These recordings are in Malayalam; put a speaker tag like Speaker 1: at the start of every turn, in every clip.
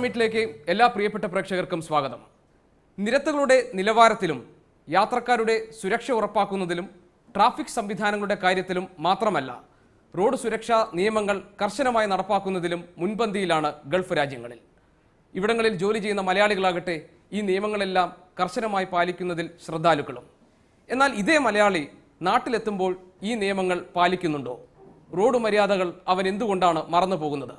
Speaker 1: സമ്മിറ്റിലേക്ക് എല്ലാ പ്രിയപ്പെട്ട പ്രേക്ഷകർക്കും സ്വാഗതം നിരത്തുകളുടെ നിലവാരത്തിലും യാത്രക്കാരുടെ സുരക്ഷ ഉറപ്പാക്കുന്നതിലും ട്രാഫിക് സംവിധാനങ്ങളുടെ കാര്യത്തിലും മാത്രമല്ല റോഡ് സുരക്ഷാ നിയമങ്ങൾ കർശനമായി നടപ്പാക്കുന്നതിലും മുൻപന്തിയിലാണ് ഗൾഫ് രാജ്യങ്ങളിൽ ഇവിടങ്ങളിൽ ജോലി ചെയ്യുന്ന മലയാളികളാകട്ടെ ഈ നിയമങ്ങളെല്ലാം കർശനമായി പാലിക്കുന്നതിൽ ശ്രദ്ധാലുക്കളും എന്നാൽ ഇതേ മലയാളി നാട്ടിലെത്തുമ്പോൾ ഈ നിയമങ്ങൾ പാലിക്കുന്നുണ്ടോ റോഡ് മര്യാദകൾ അവൻ എന്തുകൊണ്ടാണ് മറന്നു പോകുന്നത്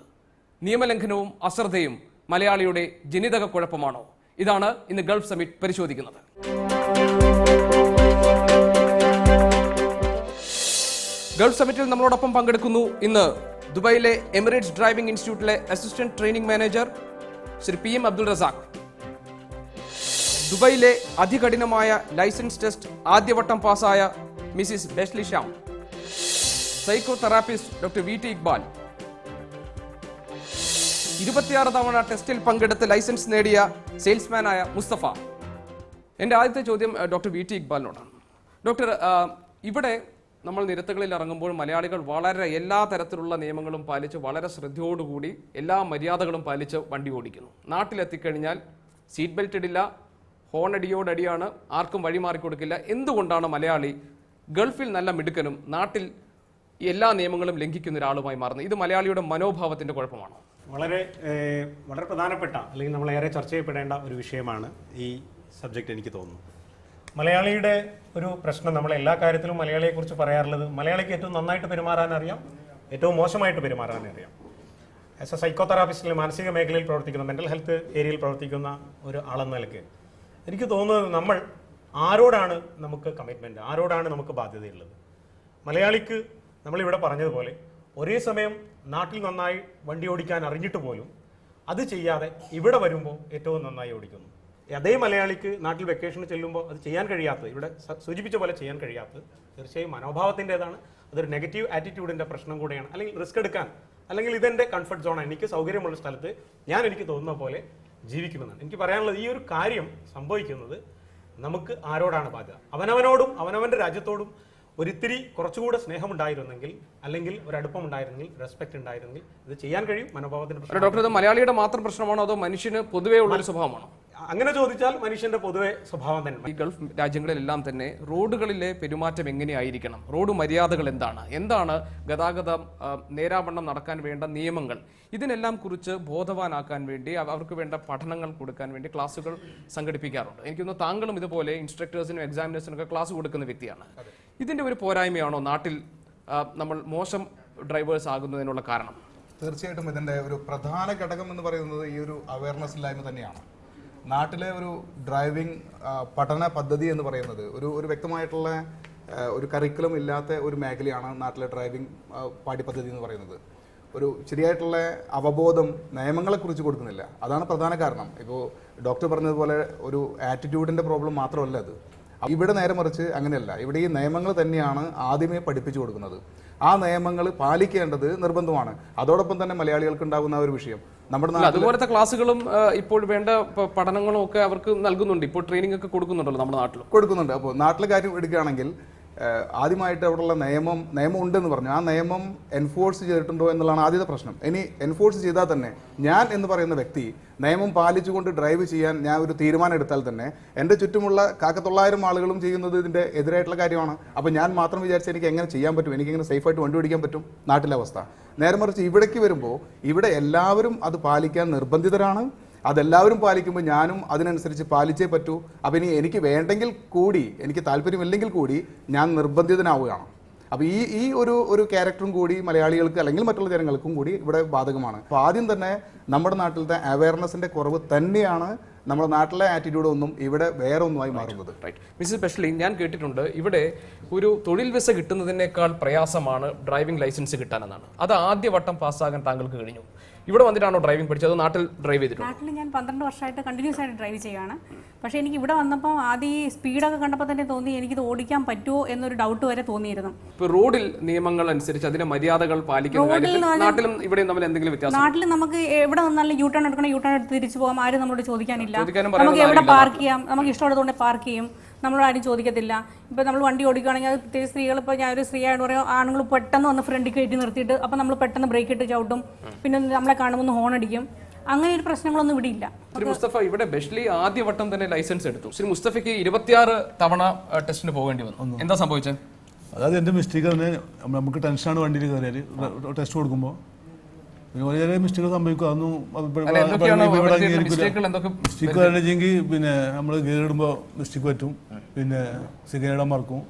Speaker 1: നിയമലംഘനവും അശ്രദ്ധയും മലയാളിയുടെ ജനിതക കുഴപ്പമാണോ ഇതാണ് ഇന്ന് ഗൾഫ് സമിറ്റ് പരിശോധിക്കുന്നത് ഗൾഫ് സമിറ്റിൽ നമ്മളോടൊപ്പം പങ്കെടുക്കുന്നു ഇന്ന് ദുബായിലെ എമിറേറ്റ്സ് ഡ്രൈവിംഗ് ഇൻസ്റ്റിറ്റ്യൂട്ടിലെ assistant training manager Shri P M Abdul Razak ദുബായിലെ അതികഠിനമായ ലൈസൻസ് ടെസ്റ്റ് ആദ്യവട്ടം പാസ്സായ Mrs Besly Shyam psychotherapist doctor V T Iqbal ഇരുപത്തിയാറ് തവണ ടെസ്റ്റിൽ പങ്കെടുത്ത് ലൈസൻസ് നേടിയ സെയിൽസ്മാനായ മുസ്തഫ എൻ്റെ ആദ്യത്തെ ചോദ്യം ഡോക്ടർ വി ടി ഇക്ബാലിനോടാണ് ഡോക്ടർ ഇവിടെ നമ്മൾ നിരത്തുകളിൽ ഇറങ്ങുമ്പോൾ മലയാളികൾ വളരെ എല്ലാ തരത്തിലുള്ള നിയമങ്ങളും പാലിച്ച് വളരെ ശ്രദ്ധയോടുകൂടി എല്ലാ മര്യാദകളും പാലിച്ച് വണ്ടി ഓടിക്കുന്നു നാട്ടിലെത്തിക്കഴിഞ്ഞാൽ സീറ്റ് ബെൽറ്റ് ഇടില്ല ഹോണടിയോടടിയാണ് ആർക്കും വഴിമാറി കൊടുക്കില്ല എന്തുകൊണ്ടാണ് മലയാളി ഗൾഫിൽ നല്ല മിടുക്കനും നാട്ടിൽ എല്ലാ നിയമങ്ങളും ലംഘിക്കുന്ന ഒരാളുമായി മാറുന്നത് ഇത് മലയാളിയുടെ മനോഭാവത്തിൻ്റെ
Speaker 2: കുഴപ്പമാണോ വളരെ വളരെ പ്രധാനപ്പെട്ട അല്ലെങ്കിൽ നമ്മളേറെ ചർച്ച ചെയ്യപ്പെടേണ്ട ഒരു വിഷയമാണ് ഈ സബ്ജക്റ്റ് എനിക്ക് തോന്നുന്നു മലയാളിയുടെ ഒരു പ്രശ്നം നമ്മൾ എല്ലാ കാര്യത്തിലും മലയാളിയെക്കുറിച്ച് പറയാറുള്ളത് മലയാളിക്ക് ഏറ്റവും നന്നായിട്ട് പെരുമാറാൻ അറിയാം ഏറ്റവും മോശമായിട്ട് പെരുമാറാൻ അറിയാം ആസ് എ സൈക്കോ തെറാപ്പിസ്റ്റിൽ മാനസിക മേഖലയിൽ പ്രവർത്തിക്കുന്ന മെൻ്റൽ ഹെൽത്ത് ഏരിയയിൽ പ്രവർത്തിക്കുന്ന ഒരു ആളെന്ന നിലയ്ക്ക് എനിക്ക് തോന്നുന്നത് നമ്മൾ ആരോടാണ് നമുക്ക് കമ്മിറ്റ്മെൻ്റ് ആരോടാണ് നമുക്ക് ബാധ്യതയുള്ളത് മലയാളിക്ക് നമ്മളിവിടെ പറഞ്ഞതുപോലെ ഒരേ സമയം നാട്ടിൽ നന്നായി വണ്ടി ഓടിക്കാൻ അറിഞ്ഞിട്ട് പോലും അത് ചെയ്യാതെ ഇവിടെ വരുമ്പോൾ ഏറ്റവും നന്നായി ഓടിക്കുന്നു അതേ മലയാളിക്ക് നാട്ടിൽ വെക്കേഷന് ചെല്ലുമ്പോൾ അത് ചെയ്യാൻ കഴിയാത്തത് ഇവിടെ സൂചിപ്പിച്ച പോലെ ചെയ്യാൻ കഴിയാത്തത് തീർച്ചയായും മനോഭാവത്തിൻ്റെതാണ് അതൊരു നെഗറ്റീവ് ആറ്റിറ്റ്യൂഡിൻ്റെ പ്രശ്നം കൂടെയാണ് അല്ലെങ്കിൽ റിസ്ക് എടുക്കാൻ അല്ലെങ്കിൽ ഇതെൻ്റെ കംഫർട്ട് സോണാണ് എനിക്ക് സൗകര്യമുള്ള സ്ഥലത്ത് ഞാൻ എനിക്ക് തോന്നുന്ന പോലെ ജീവിക്കുമെന്നാണ് എനിക്ക് പറയാനുള്ളത് ഈ ഒരു കാര്യം സംഭവിക്കുന്നത് നമുക്ക് ആരോടാണ് ബാധ്യത അവനവനോടും അവനവൻ്റെ രാജ്യത്തോടും ഒരിത്തിരി കുറച്ചുകൂടെ സ്നേഹമുണ്ടായിരുന്നെങ്കിൽ അല്ലെങ്കിൽ ഒരു അടുപ്പം ഉണ്ടായിരുന്നെങ്കിൽ റെസ്പെക്ട് ഉണ്ടായിരുന്നെങ്കിൽ ഇത് ചെയ്യാൻ
Speaker 1: കഴിയും മനോഭാവത്തിന്റെ ഡോക്ടർ ഇത് മലയാളിയുടെ മാത്രം പ്രശ്നമാണോ അതോ മനുഷ്യന് പൊതുവേ ഉള്ള ഒരു സ്വഭാവമാണോ
Speaker 2: അങ്ങനെ ചോദിച്ചാൽ മനുഷ്യന്റെ പൊതുവെ
Speaker 1: സ്വഭാവം തന്നെ ഈ ഗൾഫ് രാജ്യങ്ങളിലെല്ലാം തന്നെ റോഡുകളിലെ പെരുമാറ്റം എങ്ങനെയായിരിക്കണം റോഡ് മര്യാദകൾ എന്താണ് എന്താണ് ഗതാഗതം നേരാവണ്ണം നടക്കാൻ വേണ്ട നിയമങ്ങൾ ഇതിനെല്ലാം കുറിച്ച് ബോധവാനാക്കാൻ വേണ്ടി അവർക്ക് വേണ്ട പഠനങ്ങൾ കൊടുക്കാൻ വേണ്ടി ക്ലാസ്സുകൾ സംഘടിപ്പിക്കാറുണ്ട് എനിക്ക് തോന്നുന്നു താങ്കളും ഇതുപോലെ ഇൻസ്ട്രക്ടേഴ്സിനും എക്സാമിനേഴ്സിനും ഒക്കെ ക്ലാസ് കൊടുക്കുന്ന വ്യക്തിയാണ് ഇതിന്റെ ഒരു പോരായ്മയാണോ നാട്ടിൽ നമ്മൾ മോശം ഡ്രൈവേഴ്സ് ആകുന്നതിനുള്ള കാരണം
Speaker 2: തീർച്ചയായിട്ടും ഇതിന്റെ ഒരു പ്രധാന ഘടകം എന്ന് പറയുന്നത് ഈ ഒരു അവയർനെസ് ഇല്ലായ്മ തന്നെയാണ് നാട്ടിലെ ഒരു ഡ്രൈവിംഗ് പഠന പദ്ധതി എന്ന് പറയുന്നത് ഒരു ഒരു വ്യക്തമായിട്ടുള്ള ഒരു കരിക്കുലം ഇല്ലാത്ത ഒരു മേഖലയാണ് നാട്ടിലെ ഡ്രൈവിംഗ് പാഠ്യപദ്ധതി എന്ന് പറയുന്നത് ഒരു ശരിയായിട്ടുള്ള അവബോധം കുറിച്ച് കൊടുക്കുന്നില്ല അതാണ് പ്രധാന കാരണം ഇപ്പോൾ ഡോക്ടർ പറഞ്ഞതുപോലെ ഒരു ആറ്റിറ്റ്യൂഡിൻ്റെ പ്രോബ്ലം മാത്രമല്ല അത് ഇവിടെ നേരെ മറിച്ച് അങ്ങനെയല്ല ഇവിടെ ഈ നിയമങ്ങൾ തന്നെയാണ് ആദ്യമേ പഠിപ്പിച്ചു കൊടുക്കുന്നത് ആ നിയമങ്ങൾ പാലിക്കേണ്ടത് നിർബന്ധമാണ് അതോടൊപ്പം തന്നെ മലയാളികൾക്ക് ഉണ്ടാകുന്ന ഒരു വിഷയം
Speaker 1: നമ്മുടെ അതുപോലത്തെ ക്ലാസ്സുകളും ഇപ്പോൾ വേണ്ട പഠനങ്ങളും ഒക്കെ അവർക്ക് നൽകുന്നുണ്ട് ഇപ്പോൾ ട്രെയിനിങ് ഒക്കെ
Speaker 2: കൊടുക്കുന്നുണ്ടല്ലോ നമ്മുടെ നാട്ടിൽ കൊടുക്കുന്നുണ്ട് അപ്പോൾ നാട്ടിലെ കാര്യം എടുക്കുകയാണെങ്കിൽ ആദ്യമായിട്ട് അവിടെയുള്ള നിയമം നിയമം ഉണ്ടെന്ന് പറഞ്ഞു ആ നിയമം എൻഫോഴ്സ് ചെയ്തിട്ടുണ്ടോ എന്നുള്ളതാണ് ആദ്യത്തെ പ്രശ്നം ഇനി എൻഫോഴ്സ് ചെയ്താൽ തന്നെ ഞാൻ എന്ന് പറയുന്ന വ്യക്തി നിയമം പാലിച്ചുകൊണ്ട് ഡ്രൈവ് ചെയ്യാൻ ഞാൻ ഒരു തീരുമാനം എടുത്താൽ തന്നെ എൻ്റെ ചുറ്റുമുള്ള കാക്കത്തൊള്ളായിരം ആളുകളും ചെയ്യുന്നത് ഇതിൻ്റെ എതിരായിട്ടുള്ള കാര്യമാണ് അപ്പോൾ ഞാൻ മാത്രം വിചാരിച്ച് എനിക്ക് എങ്ങനെ ചെയ്യാൻ പറ്റും എനിക്ക് എങ്ങനെ സേഫായിട്ട് വണ്ടി ഓടിക്കാൻ പറ്റും നാട്ടിലെ അവസ്ഥ നേരെ മറിച്ച് ഇവിടേക്ക് വരുമ്പോൾ ഇവിടെ എല്ലാവരും അത് പാലിക്കാൻ നിർബന്ധിതരാണ് അതെല്ലാവരും പാലിക്കുമ്പോൾ ഞാനും അതിനനുസരിച്ച് പാലിച്ചേ പറ്റൂ അപ്പം ഇനി എനിക്ക് വേണ്ടെങ്കിൽ കൂടി എനിക്ക് താല്പര്യമില്ലെങ്കിൽ കൂടി ഞാൻ നിർബന്ധിതനാവുകയാണ് അപ്പോൾ ഈ ഈ ഒരു ഒരു ക്യാരക്ടറും കൂടി മലയാളികൾക്ക് അല്ലെങ്കിൽ മറ്റുള്ള ജനങ്ങൾക്കും കൂടി ഇവിടെ ബാധകമാണ് അപ്പോൾ ആദ്യം തന്നെ നമ്മുടെ നാട്ടിലത്തെ അവയർനെസ്സിൻ്റെ കുറവ് തന്നെയാണ് നമ്മുടെ നാട്ടിലെ ആറ്റിറ്റ്യൂഡ് ഒന്നും ഇവിടെ വേറെ
Speaker 1: ഒന്നുമായി മാറുന്നത് റൈറ്റ് മിസ് സ്പെഷ്യലി ഞാൻ കേട്ടിട്ടുണ്ട് ഇവിടെ ഒരു തൊഴിൽ വിസ കിട്ടുന്നതിനേക്കാൾ പ്രയാസമാണ് ഡ്രൈവിംഗ് ലൈസൻസ് കിട്ടാനെന്നാണ് അത് ആദ്യ വട്ടം പാസ്സാകാൻ താങ്കൾക്ക് കഴിഞ്ഞു ഇവിടെ വന്നിട്ടാണോ ഡ്രൈവിംഗ് പഠിച്ചത് നാട്ടിൽ
Speaker 3: ഡ്രൈവ് ചെയ്തിട്ടുണ്ട് നാട്ടിൽ ഞാൻ പന്ത്രണ്ട് വർഷമായിട്ട് കണ്ടിന്യൂസ് ആയിട്ട് ഡ്രൈവ് ചെയ്യുകയാണ് പക്ഷേ എനിക്ക് ഇവിടെ വന്നപ്പോൾ ആദ്യം ഈ സ്പീഡൊക്കെ കണ്ടപ്പോൾ തന്നെ തോന്നി എനിക്കിത് ഓടിക്കാൻ പറ്റുമോ എന്നൊരു ഡൗട്ട് വരെ
Speaker 1: തോന്നിയിരുന്നു ഇപ്പോൾ റോഡിൽ നിയമങ്ങൾ അനുസരിച്ച് അതിന്റെ മര്യാദകൾ പാലിക്കുന്ന കാര്യത്തിൽ നാട്ടിലും ഇവിടെയും തമ്മിൽ എന്തെങ്കിലും വ്യത്യാസം
Speaker 3: നാട്ടിൽ നമുക്ക് എവിടെ നിന്നാലും യൂ ടേൺ എടുക്കണം യൂ ടേൺ എടുത്ത് തിരിച്ചു പോകാം ആരും നമ്മളോട് ചോദിക്കാനില്ല നമുക്ക് എവിടെ പാർക്ക് ചെയ്യാം നമുക്ക് ഇഷ്ടമുള്ളതുകൊണ്ട് പാർക്ക് ചെയ്യും നമ്മളാരും ആരും ചോദിക്കത്തില്ല ഇപ്പം നമ്മൾ വണ്ടി ഓടിക്കുകയാണെങ്കിൽ പ്രത്യേകിച്ച് സ്ത്രീകൾ ഇപ്പോൾ ഞാൻ ഒരു സ്ത്രീ ആയിട്ട് പറയും ആണുങ്ങൾ പെട്ടെന്ന് വന്ന് ഫ്രണ്ടിൽ കയറ്റി നിർത്തിയിട്ട് അപ്പോൾ നമ്മൾ പെട്ടെന്ന് ബ്രേക്ക് ഇട്ട് ചവിട്ടും പിന്നെ നമ്മളെ കാണുമ്പോൾ ഹോൺ അടിക്കും അങ്ങനെ ഒരു പ്രശ്നങ്ങളൊന്നും ഇവിടെ ഇല്ല
Speaker 1: ശ്രീ മുസ്തഫ ഇവിടെ ബെഷ്ലി ആദ്യ വട്ടം തന്നെ ലൈസൻസ് എടുത്തു ശ്രീ മുസ്തഫയ്ക്ക് ഇരുപത്തിയാറ് തവണ ടെസ്റ്റിന് പോകേണ്ടി വന്നു എന്താ
Speaker 4: സംഭവിച്ചത് അതായത് എൻ്റെ മിസ്റ്റേക്ക് തന്നെ നമുക്ക് ടെൻഷനാണ് വണ്ടിയിൽ കയറിയത് ടെസ്റ്റ് കൊടുക്കുമ്പോൾ ഒരുപാട് ചെറിയ മിസ്റ്റേക്ക് സംഭവിക്കും
Speaker 1: അതൊന്നും
Speaker 4: മിസ്റ്റേക്ക് വരണമെങ്കിൽ പിന്നെ നമ്മൾ ഗിയറിടുമ്പോൾ മിസ്റ്റേക്ക് പറ്റും പിന്നെ സിഗരറ്റ് മറക്കും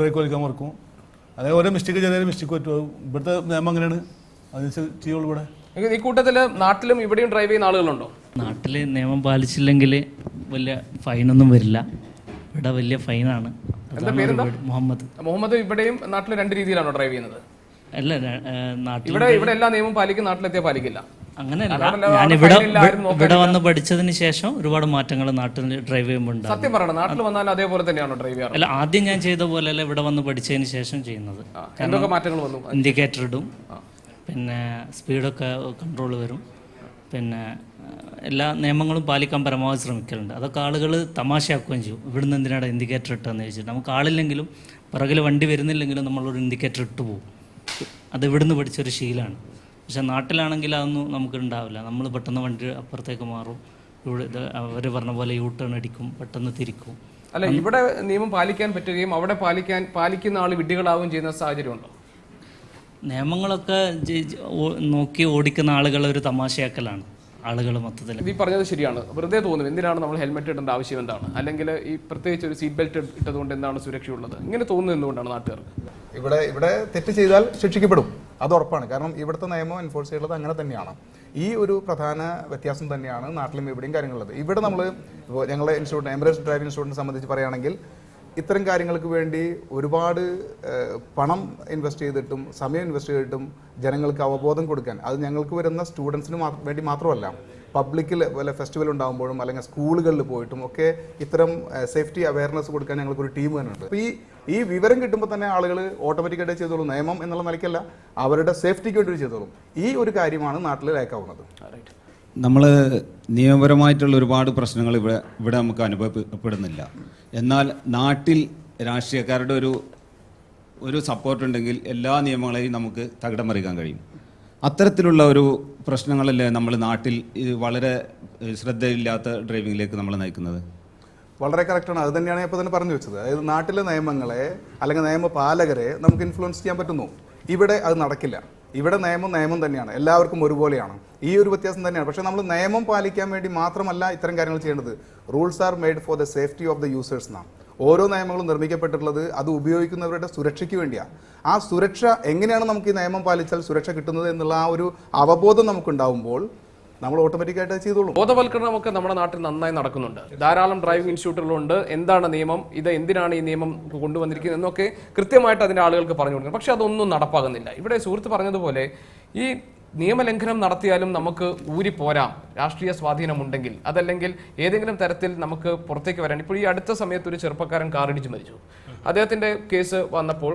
Speaker 4: ബ്രേക്ക് വലിക്കാൻ മറക്കും അതേ ഓരോ മിസ്റ്റേക്ക് ചെറിയ മിസ്റ്റേക്ക് പറ്റും ഇവിടുത്തെ നിയമം അങ്ങനെയാണ് അതനുസരിച്ച് ചെയ്യുള്ളൂ ഇവിടെ
Speaker 1: ഈ കൂട്ടത്തിൽ നാട്ടിലും ഇവിടെയും ഡ്രൈവ്
Speaker 5: ചെയ്യുന്ന ആളുകളുണ്ടോ നാട്ടിൽ നിയമം പാലിച്ചില്ലെങ്കിൽ വലിയ ഫൈനൊന്നും വരില്ല ഇവിടെ വലിയ ഫൈനാണ്
Speaker 1: മുഹമ്മദ് മുഹമ്മദ് ഇവിടെയും നാട്ടിൽ രണ്ട് രീതിയിലാണോ ഡ്രൈവ് ചെയ്യുന്നത്
Speaker 5: അല്ല
Speaker 1: ഇവിടെ ഇവിടെ എല്ലാ നിയമവും പാലിക്കും നാട്ടിലെത്തിയാൽ
Speaker 5: പാലിക്കില്ല ഞാൻ ഇവിടെ ഇവിടെ വന്ന് പഠിച്ചതിന് ശേഷം ഒരുപാട് മാറ്റങ്ങൾ നാട്ടിൽ ഡ്രൈവ് ചെയ്യുമ്പോൾ
Speaker 1: സത്യം പറയണം നാട്ടിൽ വന്നാൽ അതേപോലെ തന്നെയാണോ ഡ്രൈവ് ചെയ്യാറ്
Speaker 5: അല്ല ആദ്യം ഞാൻ ചെയ്ത പോലെ അല്ല ഇവിടെ വന്ന് പഠിച്ചതിന് ശേഷം ചെയ്യുന്നത് എന്തൊക്കെ മാറ്റങ്ങൾ വന്നു ഇൻഡിക്കേറ്റർ ഇടും പിന്നെ സ്പീഡൊക്കെ കൺട്രോൾ വരും പിന്നെ എല്ലാ നിയമങ്ങളും പാലിക്കാൻ പരമാവധി ശ്രമിക്കലുണ്ട് അതൊക്കെ ആളുകൾ തമാശയാക്കുകയും ചെയ്യും ഇവിടുന്ന് എന്തിനാണ് ഇൻഡിക്കേറ്റർ ഇട്ടതെന്ന് ചോദിച്ചിട്ട് നമുക്ക് ആളില്ലെങ്കിലും പിറകിൽ വണ്ടി വരുന്നില്ലെങ്കിലും നമ്മളൊരു ഇൻഡിക്കേറ്റർ ഇട്ടു പോകും അത് ഇവിടുന്ന് പഠിച്ചൊരു ശീലമാണ് പക്ഷെ നാട്ടിലാണെങ്കിൽ അതൊന്നും നമുക്ക് ഉണ്ടാവില്ല നമ്മൾ പെട്ടെന്ന് വണ്ടി അപ്പുറത്തേക്ക് മാറും ഇവിടെ അവർ പറഞ്ഞ പോലെ യൂ ടേൺ അടിക്കും പെട്ടെന്ന്
Speaker 1: തിരിക്കും അല്ല ഇവിടെ നിയമം പാലിക്കാൻ പറ്റുകയും അവിടെ പാലിക്കാൻ പാലിക്കുന്ന ആൾ വിഡ്ഢികളാവുകയും ചെയ്യുന്ന സാഹചര്യം ഉണ്ടോ
Speaker 5: നിയമങ്ങളൊക്കെ നോക്കി ഓടിക്കുന്ന ആളുകൾ ഒരു തമാശയാക്കലാണ്
Speaker 1: ആളുകൾ മൊത്തത്തിൽ ഈ പറഞ്ഞത് ശരിയാണ് വെറുതെ തോന്നും എന്തിനാണ് നമ്മൾ ഹെൽമെറ്റ് ഇടേണ്ട ആവശ്യം എന്താണ് അല്ലെങ്കിൽ ഈ പ്രത്യേകിച്ച് ഒരു സീറ്റ് ബെൽറ്റ് ഇട്ടതുകൊണ്ട് എന്താണ് സുരക്ഷയുള്ളത് ഇങ്ങനെ തോന്നുന്നത് എന്തുകൊണ്ടാണ്
Speaker 2: നാട്ടുകാർക്ക് ഇവിടെ ഇവിടെ തെറ്റ് ചെയ്താൽ ശിക്ഷിക്കപ്പെടും അത് ഉറപ്പാണ് കാരണം ഇവിടുത്തെ നിയമം എൻഫോഴ്സ് ചെയ്യുന്നത് അങ്ങനെ തന്നെയാണ് ഈ ഒരു പ്രധാന വ്യത്യാസം തന്നെയാണ് നാട്ടിലും ഇവിടെയും കാര്യങ്ങളുള്ളത് ഇവിടെ നമ്മൾ ഇപ്പോൾ ഞങ്ങളുടെ ഇൻസ്റ്റിറ്റ്യൂട്ട് എംബ്രേസ് ഡ്രൈവിംഗ് ഇൻസ്റ്റിറ്റ്യൂട്ടിനെ സംബന്ധിച്ച് പറയുകയാണെങ്കിൽ ഇത്തരം കാര്യങ്ങൾക്ക് വേണ്ടി ഒരുപാട് പണം ഇൻവെസ്റ്റ് ചെയ്തിട്ടും സമയം ഇൻവെസ്റ്റ് ചെയ്തിട്ടും ജനങ്ങൾക്ക് അവബോധം കൊടുക്കാൻ അത് ഞങ്ങൾക്ക് വരുന്ന സ്റ്റുഡൻസിന് വേണ്ടി മാത്രമല്ല പബ്ലിക്കിൽ വല്ല ഫെസ്റ്റിവൽ ഉണ്ടാകുമ്പോഴും അല്ലെങ്കിൽ സ്കൂളുകളിൽ പോയിട്ടും ഒക്കെ ഇത്തരം സേഫ്റ്റി അവയർനെസ് കൊടുക്കാൻ ഞങ്ങൾക്കൊരു ടീം തന്നെ ഉണ്ട് അപ്പോൾ ഈ ഈ വിവരം കിട്ടുമ്പോൾ തന്നെ ആളുകൾ ഓട്ടോമാറ്റിക്കായിട്ട് ചെയ്തോളും നിയമം എന്നുള്ള നിലയ്ക്കല്ല അവരുടെ സേഫ്റ്റിക്ക് വേണ്ടി ചെയ്തോളും ഈ ഒരു കാര്യമാണ് നാട്ടിൽ ലേക്കാവുന്നത്
Speaker 6: നമ്മൾ നിയമപരമായിട്ടുള്ള ഒരുപാട് പ്രശ്നങ്ങൾ ഇവിടെ ഇവിടെ നമുക്ക് അനുഭവപ്പെടുന്നില്ല എന്നാൽ നാട്ടിൽ രാഷ്ട്രീയക്കാരുടെ ഒരു ഒരു സപ്പോർട്ടുണ്ടെങ്കിൽ എല്ലാ നിയമങ്ങളെയും നമുക്ക് തകിടം മറിക്കാൻ കഴിയും അത്തരത്തിലുള്ള ഒരു പ്രശ്നങ്ങളല്ലേ നമ്മൾ നാട്ടിൽ വളരെ ശ്രദ്ധയില്ലാത്ത ഡ്രൈവിങ്ങിലേക്ക് നമ്മൾ നയിക്കുന്നത്
Speaker 2: വളരെ കറക്റ്റാണ് അത് തന്നെയാണ് ഇപ്പോൾ തന്നെ പറഞ്ഞു വെച്ചത് അതായത് നാട്ടിലെ നിയമങ്ങളെ അല്ലെങ്കിൽ നിയമപാലകരെ നമുക്ക് ഇൻഫ്ലുവൻസ് ചെയ്യാൻ പറ്റുന്നു ഇവിടെ അത് നടക്കില്ല ഇവിടെ നിയമം നിയമം തന്നെയാണ് എല്ലാവർക്കും ഒരുപോലെയാണ് ഈ ഒരു വ്യത്യാസം തന്നെയാണ് പക്ഷേ നമ്മൾ നിയമം പാലിക്കാൻ വേണ്ടി മാത്രമല്ല ഇത്തരം കാര്യങ്ങൾ ചെയ്യേണ്ടത് rules are made for the safety of the users എന്നാണ് ഓരോ നിയമങ്ങളും നിർമ്മിക്കപ്പെട്ടിട്ടുള്ളത് അത് ഉപയോഗിക്കുന്നവരുടെ സുരക്ഷയ്ക്ക് വേണ്ടിയാണ് ആ സുരക്ഷ എങ്ങനെയാണ് നമുക്ക് ഈ നിയമം പാലിച്ചാൽ സുരക്ഷ കിട്ടുന്നത് എന്നുള്ള ആ ഒരു അവബോധം നമുക്കുണ്ടാവുമ്പോൾ നമ്മൾ
Speaker 1: ഓട്ടോമാറ്റിക്കായിട്ട് ചെയ്തോളൂ ബോധവൽക്കരണമൊക്കെ നമ്മുടെ നാട്ടിൽ നന്നായി നടക്കുന്നുണ്ട് ധാരാളം ഡ്രൈവിംഗ് ഇൻസ്റ്റിറ്റ്യൂട്ടുകളുണ്ട് എന്താണ് നിയമം ഇത് എന്തിനാണ് ഈ നിയമം കൊണ്ടുവന്നിരിക്കുന്നത് എന്നൊക്കെ കൃത്യമായിട്ട് അതിൻ്റെ ആളുകൾക്ക് പറഞ്ഞു കൊടുക്കുന്നത് പക്ഷേ അതൊന്നും നടപ്പാകുന്നില്ല ഇവിടെ സുഹൃത്ത് പറഞ്ഞതുപോലെ ഈ നിയമലംഘനം നടത്തിയാലും നമുക്ക് ഊരി പോരാം രാഷ്ട്രീയ സ്വാധീനമുണ്ടെങ്കിൽ അതല്ലെങ്കിൽ ഏതെങ്കിലും തരത്തിൽ നമുക്ക് പുറത്തേക്ക് വരാൻ ഇപ്പോൾ ഈ അടുത്ത സമയത്ത് ഒരു ചെറുപ്പക്കാരൻ കാറിടിച്ച് മരിച്ചു അദ്ദേഹത്തിന്റെ കേസ് വന്നപ്പോൾ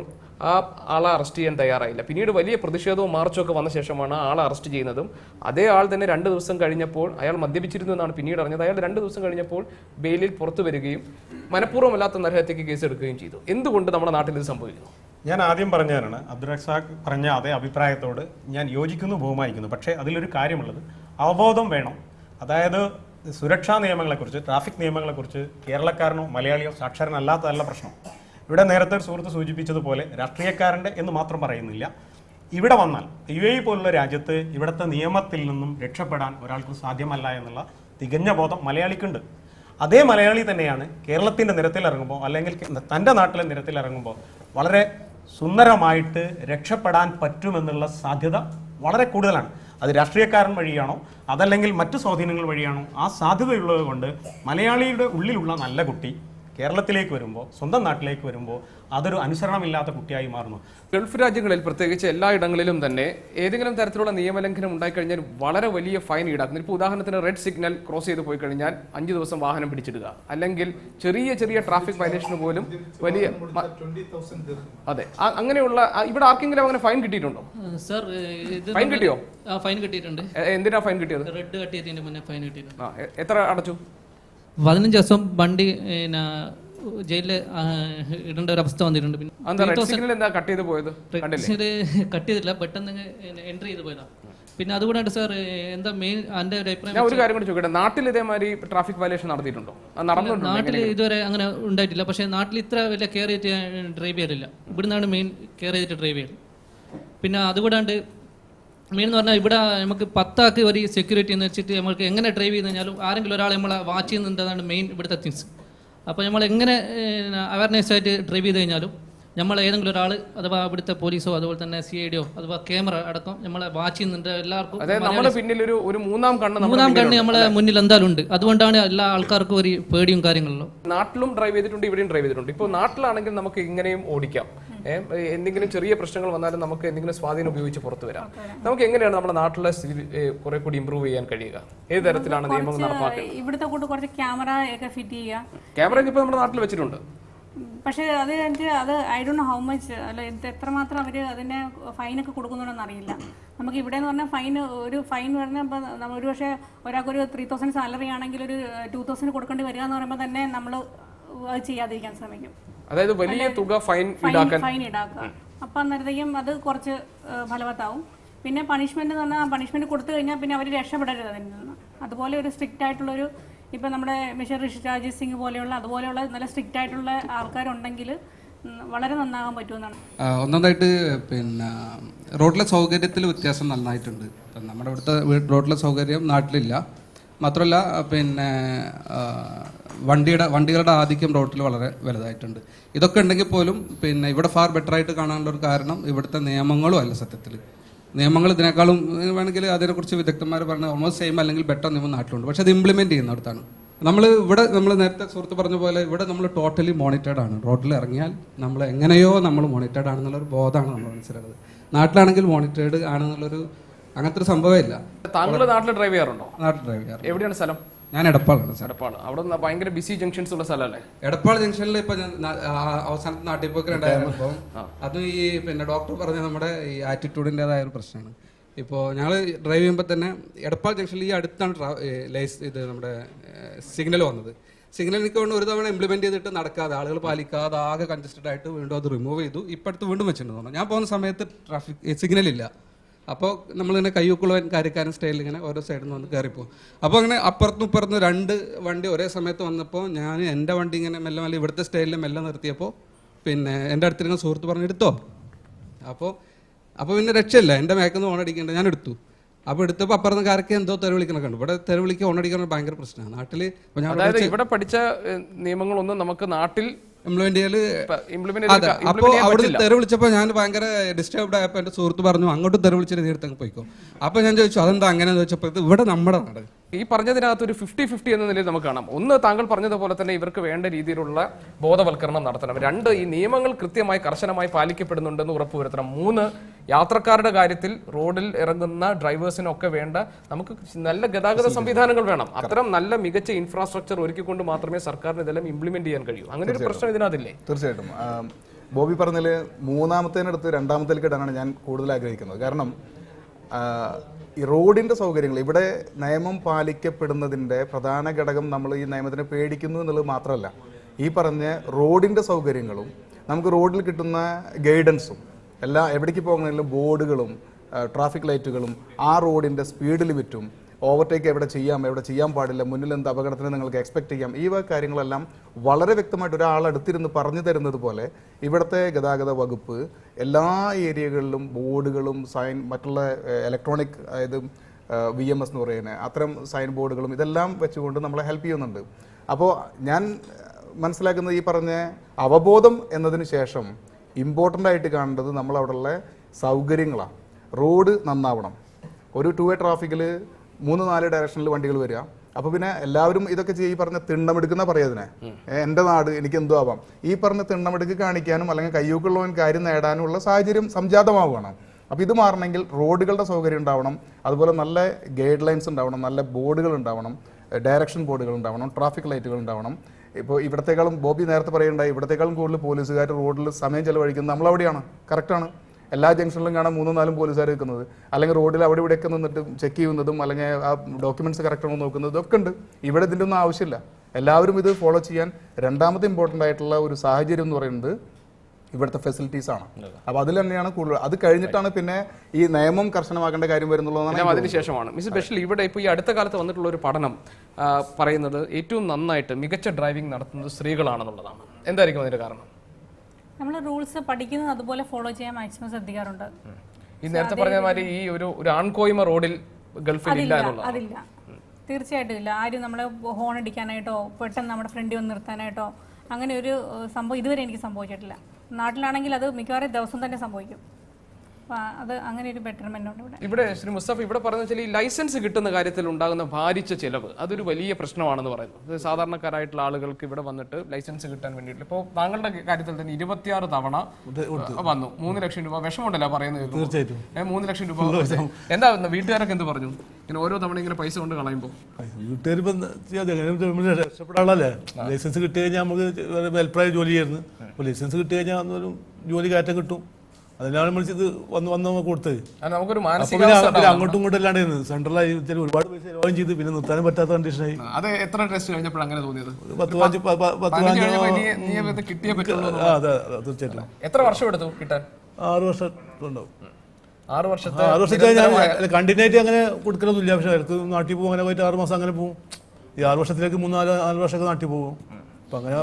Speaker 1: ആ ആളെ അറസ്റ്റ് ചെയ്യാൻ തയ്യാറായില്ല പിന്നീട് വലിയ പ്രതിഷേധവും മാർച്ചൊക്കെ വന്ന ശേഷമാണ് ആളെ അറസ്റ്റ് ചെയ്യുന്നതും അതേ ആൾ തന്നെ രണ്ട് ദിവസം കഴിഞ്ഞപ്പോൾ അയാൾ മദ്യപിച്ചിരുന്നു എന്നാണ് പിന്നീട് അറിഞ്ഞത് അയാൾ രണ്ട് ദിവസം കഴിഞ്ഞപ്പോൾ ബെയിലിൽ പുറത്തു വരികയും മനഃപൂർവ്വമല്ലാത്ത നരഹത്യക്ക് കേസ് എടുക്കുകയും ചെയ്തു എന്തുകൊണ്ട് നമ്മുടെ നാട്ടിൽ ഇത് സംഭവിക്കുന്നു
Speaker 2: ഞാൻ ആദ്യം പറഞ്ഞതാണ് അബ്ദുൾ റസാഖ് പറഞ്ഞ അതേ അഭിപ്രായത്തോട് ഞാൻ യോജിക്കുന്നു ബഹുമാനിക്കുന്നു പക്ഷേ അതിലൊരു കാര്യമുള്ളത് അവബോധം വേണം അതായത് സുരക്ഷാ നിയമങ്ങളെക്കുറിച്ച് ട്രാഫിക് നിയമങ്ങളെക്കുറിച്ച് കേരളക്കാരനോ മലയാളിയോ സാക്ഷരനല്ലാത്തതല്ല പ്രശ്നം ഇവിടെ നേരത്തെ സുഹൃത്ത് സൂചിപ്പിച്ചതുപോലെ രാഷ്ട്രീയക്കാരൻ്റെ എന്ന് മാത്രം പറയുന്നില്ല ഇവിടെ വന്നാൽ യു എ പോലുള്ള രാജ്യത്ത് ഇവിടുത്തെ നിയമത്തിൽ നിന്നും രക്ഷപ്പെടാൻ ഒരാൾക്ക് സാധ്യമല്ല എന്നുള്ള തികഞ്ഞ ബോധം മലയാളിക്കുണ്ട് അതേ മലയാളി തന്നെയാണ് കേരളത്തിൻ്റെ നിരത്തിൽ ഇറങ്ങുമ്പോൾ അല്ലെങ്കിൽ തൻ്റെ നാട്ടിലെ നിരത്തിൽ ഇറങ്ങുമ്പോൾ വളരെ സുന്ദരമായിട്ട് രക്ഷപ്പെടാൻ പറ്റുമെന്നുള്ള സാധ്യത വളരെ കൂടുതലാണ് അത് രാഷ്ട്രീയക്കാരൻ വഴിയാണോ അതല്ലെങ്കിൽ മറ്റു സ്വാധീനങ്ങൾ വഴിയാണോ ആ സാധ്യതയുള്ളത് കൊണ്ട് മലയാളിയുടെ ഉള്ളിലുള്ള നല്ല കുട്ടി കേരളത്തിലേക്ക് വരുമ്പോൾ സ്വന്തം നാട്ടിലേക്ക് വരുമ്പോൾ അതൊരു അനുസരണമില്ലാത്ത
Speaker 1: കുട്ടിയായി മാറുന്നു ഗൾഫ് രാജ്യങ്ങളിൽ പ്രത്യേകിച്ച് എല്ലായിടങ്ങളിലും തന്നെ ഏതെങ്കിലും തരത്തിലുള്ള നിയമലംഘനം ഉണ്ടായിക്കഴിഞ്ഞാൽ വളരെ വലിയ ഫൈൻ ഈടാക്കുന്നു ഇപ്പോൾ ഉദാഹരണത്തിന് റെഡ് സിഗ്നൽ ക്രോസ് ചെയ്ത് പോയി കഴിഞ്ഞാൽ അഞ്ച് ദിവസം വാഹനം പിടിച്ചിടുക അല്ലെങ്കിൽ ചെറിയ ചെറിയ ട്രാഫിക് വയലേഷന് പോലും വലിയ അതെ അങ്ങനെയുള്ള ഇവിടെ ആർക്കെങ്കിലും അങ്ങനെ ഫൈൻ കിട്ടിയിട്ടുണ്ടോ സർ ഫൈൻ
Speaker 7: കിട്ടിയോ ഫൈൻ
Speaker 1: കിട്ടിയിട്ടുണ്ട് എന്തിനാ ഫൈൻ
Speaker 7: കിട്ടിയത് റെഡ് കട്ടിയതിന്റെ മുന്നേ ഫൈൻ കിട്ടിയിട്ടുണ്ട് എത്ര അടച്ചു പതിനഞ്ച് ദിവസം വണ്ടി പിന്നെ ജയിലിൽ ഇടേണ്ട ഒരു അവസ്ഥ
Speaker 1: വന്നിട്ടുണ്ട് പിന്നെ കട്ട്
Speaker 7: ചെയ്ത് കട്ട് ചെയ്തില്ല പെട്ടെന്ന് എൻട്രി ചെയ്ത് പോയതാ പിന്നെ അതുകൂടാണ്ട് സാർ എന്താ മെയിൻ എന്റെ ഒരു അഭിപ്രായം
Speaker 1: ഞാൻ ഒരു കാര്യം കൂടി നാട്ടിൽ ഇതേമാതിരി ട്രാഫിക് വയലേഷൻ നടത്തിയിട്ടുണ്ടോ
Speaker 7: നാട്ടിൽ ഇതുവരെ അങ്ങനെ ഉണ്ടായിട്ടില്ല പക്ഷേ നാട്ടിൽ ഇത്ര വലിയ കെയർ ചെയ്തിട്ട് ഡ്രൈവ് ചെയ്യാറില്ല ഇവിടുന്നാണ് മെയിൻ കെയർ ചെയ്തിട്ട് ഡ്രൈവ് ചെയ്യുന്നത് പിന്നെ അതുകൂടാണ്ട് മീൻ എന്ന് പറഞ്ഞാൽ ഇവിടെ നമുക്ക് പത്താക്ക് ഒരു സെക്യൂരിറ്റി എന്ന് വെച്ചിട്ട് നമ്മൾക്ക് എങ്ങനെ ഡ്രൈവ് ചെയ്ത് കഴിഞ്ഞാലും ആരെങ്കിലും ഒരാൾ നമ്മളെ വാച്ച് ചെയ്യുന്നുണ്ടെന്നാണ് മെയിൻ ഇവിടുത്തെ തിങ്സ് അപ്പോൾ നമ്മൾ എങ്ങനെ അവയർനെസ് ആയിട്ട് ഡ്രൈവ് ചെയ്ത് കഴിഞ്ഞാലും നമ്മൾ ഏതെങ്കിലും ഒരാൾ അഥവാ അവിടുത്തെ പോലീസോ അതുപോലെ തന്നെ സി ഐ ഡിയോ അഥവാ ക്യാമറ അടക്കം നമ്മളെ വാച്ച് ചെയ്യുന്നുണ്ട്
Speaker 1: എല്ലാവർക്കും ഒരു മൂന്നാം കണ്ണ് മൂന്നാം
Speaker 7: കണ്ണ് നമ്മളെ മുന്നിൽ എന്തായാലും ഉണ്ട് അതുകൊണ്ടാണ് എല്ലാ ആൾക്കാർക്കും ഒരു
Speaker 1: പേടിയും കാര്യങ്ങളിലും നാട്ടിലും ഡ്രൈവ് ചെയ്തിട്ടുണ്ട് ഇവിടെയും ഡ്രൈവ് ചെയ്തിട്ടുണ്ട് ഇപ്പോൾ നാട്ടിലാണെങ്കിൽ നമുക്ക് ഇങ്ങനെയും ഓടിക്കാം എന്തെങ്കിലും ചെറിയ പ്രശ്നങ്ങൾ വന്നാലും നമുക്ക് എന്തെങ്കിലും സ്വാധീനം ഉപയോഗിച്ച് പുറത്തു വരാം നമുക്ക് എങ്ങനെയാണ് നമ്മുടെ നാട്ടിലെ സ്ഥിതി കുറെ കൂടി ഇമ്പ്രൂവ് ചെയ്യാൻ കഴിയുക ഏത് തരത്തിലാണ് നിയമം
Speaker 3: നടപ്പാക്കുന്നത് ഇവിടുത്തെ കൂട്ട് കുറച്ച് ക്യാമറ ഒക്കെ
Speaker 1: ഫിറ്റ് ചെയ്യുക ക്യാമറ ഇപ്പൊ നമ്മുടെ നാട്ടിൽ വെച്ചിട്ടുണ്ട്
Speaker 3: പക്ഷേ അത് കഴിഞ്ഞിട്ട് അത് I do know how much അല്ല ഇത് എത്രമാത്രം അവർ അതിനെ ഫൈനൊക്കെ കൊടുക്കുന്നുണ്ടെന്ന് അറിയില്ല നമുക്ക് ഇവിടെ എന്ന് പറഞ്ഞാൽ ഫൈൻ ഒരു ഫൈൻ പറഞ്ഞാൽ ഇപ്പം നമ്മൾ ഒരു പക്ഷേ ഒരാൾക്കൊരു ത്രീ തൗസൻഡ് സാലറി ആണെങ്കിൽ ഒരു ടു തൗസൻഡ് കൊടുക്കേണ്ടി വരിക എന്ന് പറയുമ്പോൾ തന്നെ നമ്മൾ അത് ചെയ്യാതിരിക്കാൻ
Speaker 1: ശ്രമിക്കും അതായത് വലിയ തുക
Speaker 3: ഫൈൻ ഫൈൻ ഈടാക്കുക അപ്പം അന്നേരത്തേക്കും അത് കുറച്ച് ഫലവത്താവും പിന്നെ പണിഷ്മെന്റ് എന്ന് പറഞ്ഞാൽ പണിഷ്മെന്റ് കൊടുത്തു കഴിഞ്ഞാൽ പിന്നെ അവർ രക്ഷപ്പെടരുത് അതിൽ നിന്ന് അതുപോലെ ഒരു സ്ട്രിക്റ്റ് ആയിട്ടുള്ളൊരു ഇപ്പം നമ്മുടെ മിഷൻ ഋഷിരാജ് സിംഗ് പോലെയുള്ള അതുപോലെയുള്ള നല്ല സ്ട്രിക്റ്റ് ആയിട്ടുള്ള ആൾക്കാരുണ്ടെങ്കിൽ വളരെ നന്നാകാൻ പറ്റുമെന്നാണ്
Speaker 2: ഒന്നാമതായിട്ട് പിന്നെ റോഡിലെ സൗകര്യത്തിൽ വ്യത്യാസം നന്നായിട്ടുണ്ട് നമ്മുടെ ഇവിടുത്തെ റോഡിലെ സൗകര്യം നാട്ടിലില്ല മാത്രമല്ല പിന്നെ വണ്ടിയുടെ വണ്ടികളുടെ ആധിക്യം റോഡിൽ വളരെ വലുതായിട്ടുണ്ട് ഇതൊക്കെ ഉണ്ടെങ്കിൽ പോലും പിന്നെ ഇവിടെ ഫാർ ആയിട്ട് കാണാനുള്ള ഒരു കാരണം ഇവിടുത്തെ നിയമങ്ങളും അല്ല സത്യത്തിൽ നിയമങ്ങൾ ഇതിനേക്കാളും വേണമെങ്കിൽ അതിനെക്കുറിച്ച് വിദഗ്ധന്മാർ പറഞ്ഞ ഓൾമോസ്റ്റ് സെയിം അല്ലെങ്കിൽ ബെറ്റർ നിയമം നാട്ടിലുണ്ട് പക്ഷേ അത് ഇംപ്ലിമെൻറ്റ് അടുത്താണ് നമ്മൾ ഇവിടെ നമ്മൾ നേരത്തെ സുഹൃത്ത് പറഞ്ഞ പോലെ ഇവിടെ നമ്മൾ ടോട്ടലി മോണിറ്റേഡ് ആണ് റോഡിൽ ഇറങ്ങിയാൽ നമ്മൾ എങ്ങനെയോ നമ്മൾ മോണിറ്റേഡ് ആണെന്നുള്ളൊരു ബോധമാണ് നമ്മൾ മനസ്സിലാക്കുന്നത് നാട്ടിലാണെങ്കിൽ മോണിറ്റേഡ് ആണെന്നുള്ളൊരു അങ്ങനത്തെ ഒരു സംഭവമില്ല
Speaker 1: താങ്കൾ നാട്ടിൽ ഡ്രൈവ് ചെയ്യാറുണ്ടോ നാട്ടിൽ ഡ്രൈവ് ചെയ്യാറ് എവിടെയാണ് സ്ഥലം ഞാൻ എടപ്പാളാണ് എടപ്പാള് അവിടെ ഭയങ്കര ബിസി ജംഗ്ഷൻസ് ഉള്ള സ്ഥലമല്ലേ
Speaker 2: എടപ്പാൾ ജംഗ്ഷനിൽ ഇപ്പൊ അവസാനം ആ, അവസാനത്തെ നാട്ടിൽ ഉണ്ടായിരുന്നു അത് ഈ പിന്നെ ഡോക്ടർ പറഞ്ഞ നമ്മുടെ ഈ ആറ്റിറ്റ്യൂഡിൻ്റെതായ ഒരു പ്രശ്നമാണ് ഇപ്പോൾ ഞങ്ങൾ ഡ്രൈവ് ചെയ്യുമ്പോൾ തന്നെ എടപ്പാൾ ജംഗ്ഷനിൽ ഈ അടുത്താണ് ലൈസ് ഇത് നമ്മുടെ സിഗ്നൽ വന്നത് സിഗ്നൽ എനിക്ക് വേണ്ട ഒരു തവണ ഇംപ്ലിമെന്റ് ചെയ്തിട്ട് നടക്കാതെ ആളുകൾ പാലിക്കാതെ ആകെ കൺജസ്റ്റഡ് ആയിട്ട് വീണ്ടും അത് റിമൂവ് ചെയ്തു ഇപ്പോഴത്തെ വീണ്ടും വെച്ചിട്ടുണ്ട് തോന്നുന്നു ഞാൻ പോകുന്ന സമയത്ത് ട്രാഫിക് സിഗ്നൽ ഇല്ല അപ്പോൾ നമ്മളിങ്ങനെ കയ്യൂക്കുള്ളവൻ കാര്യക്കാരൻ സ്റ്റൈലിൽ ഇങ്ങനെ ഓരോ സൈഡിൽ നിന്ന് വന്ന് കയറിപ്പോകും അപ്പോൾ അങ്ങനെ അപ്പുറത്തും ഇപ്പുറത്തും രണ്ട് വണ്ടി ഒരേ സമയത്ത് വന്നപ്പോൾ ഞാൻ എൻ്റെ വണ്ടി ഇങ്ങനെ മെല്ലെ മെല്ലെ ഇവിടുത്തെ സ്റ്റൈലിൽ മെല്ലെ നിർത്തിയപ്പോൾ പിന്നെ എൻ്റെ അടുത്തിരുന്ന സുഹൃത്ത് പറഞ്ഞു എടുത്തോ അപ്പോൾ അപ്പോൾ പിന്നെ രക്ഷയില്ല എൻ്റെ മേക്കുന്ന് ഓണടിക്കേണ്ട ഞാൻ എടുത്തു അപ്പോൾ എടുത്തപ്പോൾ അപ്പുറത്ത് കാരൊക്കെ എന്തോ തെരു വിളിക്കണം കണ്ടു ഇവിടെ തെരു വിളിക്കുക ഓണടിക്കണ ഭയങ്കര പ്രശ്നമാണ് നാട്ടിൽ
Speaker 1: ഇവിടെ പഠിച്ച നിയമങ്ങളൊന്നും നമുക്ക് നാട്ടിൽ
Speaker 2: ഇംപ്ലിമെന്റ് ചെയ്യല് അപ്പോൾ അവിടെ തെറി വിളിച്ചപ്പോൾ ഞാൻ ഭയങ്കര ഡിസ്റ്റർബ്ഡ് ആയപ്പോൾ എന്റെ സുഹൃത്ത് പറഞ്ഞു അങ്ങോട്ട് തെറി വിളിച്ചിട്ട് നീർത്തങ്ങ് പോയിക്കോ അപ്പോൾ ഞാൻ ചോദിച്ചു അതെന്താ അങ്ങനെ ചോദിച്ചപ്പോൾ ഇത് ഇവിടെ നമ്മുടെ നാട്
Speaker 1: ഈ പറഞ്ഞതിനകത്ത് ഒരു ഫിഫ്റ്റി ഫിഫ്റ്റി എന്ന നിലയിൽ നമുക്ക് കാണാം ഒന്ന് താങ്കൾ പറഞ്ഞതുപോലെ തന്നെ ഇവർക്ക് വേണ്ട രീതിയിലുള്ള ബോധവൽക്കരണം നടത്തണം രണ്ട് ഈ നിയമങ്ങൾ കൃത്യമായി കർശനമായി പാലിക്കപ്പെടുന്നുണ്ടെന്ന് ഉറപ്പുവരുത്തണം മൂന്ന് യാത്രക്കാരുടെ കാര്യത്തിൽ റോഡിൽ ഇറങ്ങുന്ന ഡ്രൈവേഴ്സിനൊക്കെ വേണ്ട നമുക്ക് നല്ല ഗതാഗത സംവിധാനങ്ങൾ വേണം അത്തരം നല്ല മികച്ച ഇൻഫ്രാസ്ട്രക്ചർ ഒരുക്കിക്കൊണ്ട് മാത്രമേ സർക്കാരിന് ഇതെല്ലാം ഇംപ്ലിമെന്റ് ചെയ്യാൻ കഴിയൂ അങ്ങനെ ഒരു
Speaker 2: പ്രശ്നം ഇതിനകത്തില്ലേ തീർച്ചയായിട്ടും ബോബി പറഞ്ഞതിൽ മൂന്നാമത്തേനടുത്ത് രണ്ടാമത്തേക്ക് ഇടാനാണ് ഞാൻ കൂടുതൽ ആഗ്രഹിക്കുന്നത് കാരണം ഈ റോഡിൻ്റെ സൗകര്യങ്ങൾ ഇവിടെ നിയമം പാലിക്കപ്പെടുന്നതിൻ്റെ പ്രധാന ഘടകം നമ്മൾ ഈ നിയമത്തിനെ പേടിക്കുന്നു എന്നുള്ളത് മാത്രമല്ല ഈ പറഞ്ഞ റോഡിൻ്റെ സൗകര്യങ്ങളും നമുക്ക് റോഡിൽ കിട്ടുന്ന ഗൈഡൻസും എല്ലാ എവിടേക്ക് പോകണമെങ്കിലും ബോർഡുകളും ട്രാഫിക് ലൈറ്റുകളും ആ റോഡിൻ്റെ സ്പീഡ് ലിമിറ്റും ഓവർടേക്ക് എവിടെ ചെയ്യാം എവിടെ ചെയ്യാൻ പാടില്ല മുന്നിൽ എന്ത് അപകടത്തിന് നിങ്ങൾക്ക് എക്സ്പെക്ട് ചെയ്യാം ഈ വക കാര്യങ്ങളെല്ലാം വളരെ വ്യക്തമായിട്ട് ഒരാൾ അടുത്തിരുന്ന് പറഞ്ഞു തരുന്നത് പോലെ ഇവിടുത്തെ ഗതാഗത വകുപ്പ് എല്ലാ ഏരിയകളിലും ബോർഡുകളും സൈൻ മറ്റുള്ള ഇലക്ട്രോണിക് അതായത് വി എം എസ് എന്ന് പറയുന്നത് അത്തരം സൈൻ ബോർഡുകളും ഇതെല്ലാം വെച്ചുകൊണ്ട് നമ്മളെ ഹെൽപ്പ് ചെയ്യുന്നുണ്ട് അപ്പോൾ ഞാൻ മനസ്സിലാക്കുന്നത് ഈ പറഞ്ഞ അവബോധം എന്നതിന് ശേഷം ഇമ്പോർട്ടൻ്റ് ആയിട്ട് കാണേണ്ടത് നമ്മളവിടെയുള്ള സൗകര്യങ്ങളാണ് റോഡ് നന്നാവണം ഒരു ടു വേ ട്രാഫിക്കിൽ മൂന്ന് നാല് ഡയറക്ഷനിൽ വണ്ടികൾ വരിക അപ്പൊ പിന്നെ എല്ലാവരും ഇതൊക്കെ ഈ പറഞ്ഞ തിണ്ണമെടുക്കുന്ന പറയതിനെ എന്റെ നാട് എനിക്ക് എന്തോ ആവാം ഈ പറഞ്ഞ തിണ്ണമെടുക്ക് കാണിക്കാനും അല്ലെങ്കിൽ കയ്യൂക്കുള്ളവൻ കാര്യം ഉള്ള സാഹചര്യം സംജാതമാവുകയാണ് അപ്പോൾ ഇത് മാറണമെങ്കിൽ റോഡുകളുടെ സൗകര്യം ഉണ്ടാവണം അതുപോലെ നല്ല ഗൈഡ് ലൈൻസ് ഉണ്ടാവണം നല്ല ബോർഡുകൾ ഉണ്ടാവണം ഡയറക്ഷൻ ബോർഡുകൾ ഉണ്ടാവണം ട്രാഫിക് ലൈറ്റുകൾ ഉണ്ടാവണം ഇപ്പോൾ ഇവിടത്തേക്കാളും ബോബി നേരത്തെ പറയുണ്ടായി ഇവിടത്തേക്കാളും കൂടുതൽ പോലീസുകാർ റോഡിൽ സമയം ചെലവഴിക്കുന്നത് നമ്മളവിടെയാണ് കറക്റ്റാണ് എല്ലാ ജംഗ്ഷനിലും കാണാൻ മൂന്നും നാലും പോലീസുകാർ നിൽക്കുന്നത് അല്ലെങ്കിൽ റോഡിൽ അവിടെ ഇവിടെയൊക്കെ നിന്നിട്ട് ചെക്ക് ചെയ്യുന്നതും അല്ലെങ്കിൽ ആ ഡോക്യുമെന്റ്സ് കറക്റ്റ് ആണോ നോക്കുന്നതും ഒക്കെ ഉണ്ട് ഇവിടെ ഇതിൻ്റെ ഒന്നും ആവശ്യമില്ല എല്ലാവരും ഇത് ഫോളോ ചെയ്യാൻ രണ്ടാമത്തെ ഇമ്പോർട്ടൻ്റ് ആയിട്ടുള്ള ഒരു സാഹചര്യം എന്ന് പറയുന്നത് ഇവിടുത്തെ ഫെസിലിറ്റീസ് ആണ് അപ്പൊ അതിൽ തന്നെയാണ് കൂടുതൽ അത് കഴിഞ്ഞിട്ടാണ് പിന്നെ ഈ നിയമം കർശനമാക്കേണ്ട കാര്യം
Speaker 1: വരുന്നുള്ളതാണ് അതിനുശേഷമാണ് മിസ് സ്പെഷ്യലി ഇവിടെ ഇപ്പോൾ ഈ അടുത്ത കാലത്ത് വന്നിട്ടുള്ള ഒരു പഠനം പറയുന്നത് ഏറ്റവും നന്നായിട്ട് മികച്ച ഡ്രൈവിംഗ് നടത്തുന്നത് സ്ത്രീകളാണെന്നുള്ളതാണ് എന്തായിരിക്കും അതിന്റെ കാരണം
Speaker 3: നമ്മൾ റൂൾസ് പഠിക്കുന്നത് അതുപോലെ ഫോളോ ചെയ്യാൻ മാക്സിമം ശ്രദ്ധിക്കാറുണ്ട്
Speaker 1: ഈ നേരത്തെ പറഞ്ഞ മാതിരി ഈ ഒരു ഒരു ആൺകോയിമ റോഡിൽ ഗൾഫിൽ ഇല്ല
Speaker 3: അതില്ല തീർച്ചയായിട്ടും ഇല്ല ആരും നമ്മളെ ഹോൺ അടിക്കാനായിട്ടോ പെട്ടെന്ന് നമ്മുടെ ഫ്രണ്ടി വന്ന് നിർത്താനായിട്ടോ അങ്ങനെ ഒരു സംഭവം ഇതുവരെ എനിക്ക് സംഭവിച്ചിട്ടില്ല നാട്ടിലാണെങ്കിൽ അത് മിക്കവാറും ദിവസം തന്നെ സംഭവിക്കും അത് അങ്ങനെ ഒരു
Speaker 1: ഇവിടെ ഇവിടെ ശ്രീ മുസ്തഫ ഇവിടെ പറയുന്ന വെച്ചാൽ ഈ ലൈസൻസ് കിട്ടുന്ന കാര്യത്തിൽ ഉണ്ടാകുന്ന ഭാരിച്ച ചിലവ് അതൊരു വലിയ പ്രശ്നമാണെന്ന് പറയുന്നു സാധാരണക്കാരായിട്ടുള്ള ആളുകൾക്ക് ഇവിടെ വന്നിട്ട് ലൈസൻസ് കിട്ടാൻ വേണ്ടിയിട്ട് ഇപ്പോൾ താങ്കളുടെ കാര്യത്തിൽ തന്നെ ഇരുപത്തിയാറ് തവണ വന്നു മൂന്ന് ലക്ഷം രൂപ വിഷമമുണ്ടല്ലോ പറയുന്നത് തീർച്ചയായിട്ടും മൂന്ന് ലക്ഷം രൂപ എന്താ വീട്ടുകാരൊക്കെ എന്ത് പറഞ്ഞു ഇങ്ങനെ ഓരോ തവണ ഇങ്ങനെ പൈസ കൊണ്ട് കളയുമ്പോൾ
Speaker 4: ലൈസൻസ് കിട്ടി കഴിഞ്ഞാൽ നമുക്ക് ജോലി ചെയ്യുന്നു ലൈസൻസ് കിട്ടി കഴിഞ്ഞാൽ ജോലി കയറ്റം കിട്ടും അതിലാണ് നമ്മൾ ഇത് വന്ന് വന്ന് കൊടുത്ത് നമുക്കൊരു മാനസിക അങ്ങോട്ടും ഇങ്ങോട്ടും അല്ലാണ്ട് സെൻട്രലായി ഒരുപാട് പൈസ ചെലവാകും ചെയ്ത് പിന്നെ നിർത്താനും പറ്റാത്ത കണ്ടീഷനായി
Speaker 1: അത് എത്ര ടെസ്റ്റ് കഴിഞ്ഞപ്പോൾ അങ്ങനെ തോന്നിയത് പത്ത് പത്ത് പത്ത് കിട്ടിയേ പറ്റുള്ളൂ അതെ തീർച്ചയായിട്ടും എത്ര വർഷം എടുത്തു കിട്ടാൻ ആറ് വർഷം ഉണ്ടാവും ആറ് വർഷത്തെ
Speaker 4: ആറ് ഞാൻ കണ്ടിന്യൂ ആയിട്ട് അങ്ങനെ കൊടുക്കലൊന്നുമില്ല പക്ഷെ അവർക്ക് നാട്ടിൽ പോകും അങ്ങനെ പോയിട്ട് ആറ് മാസം അങ്ങനെ പോകും ഈ ആറ് വർഷത്തിലേക്ക് മൂന്നാല് നാല് വർഷമൊക്കെ നാട്ടിൽ പോകും അപ്പൊ അങ്ങനെ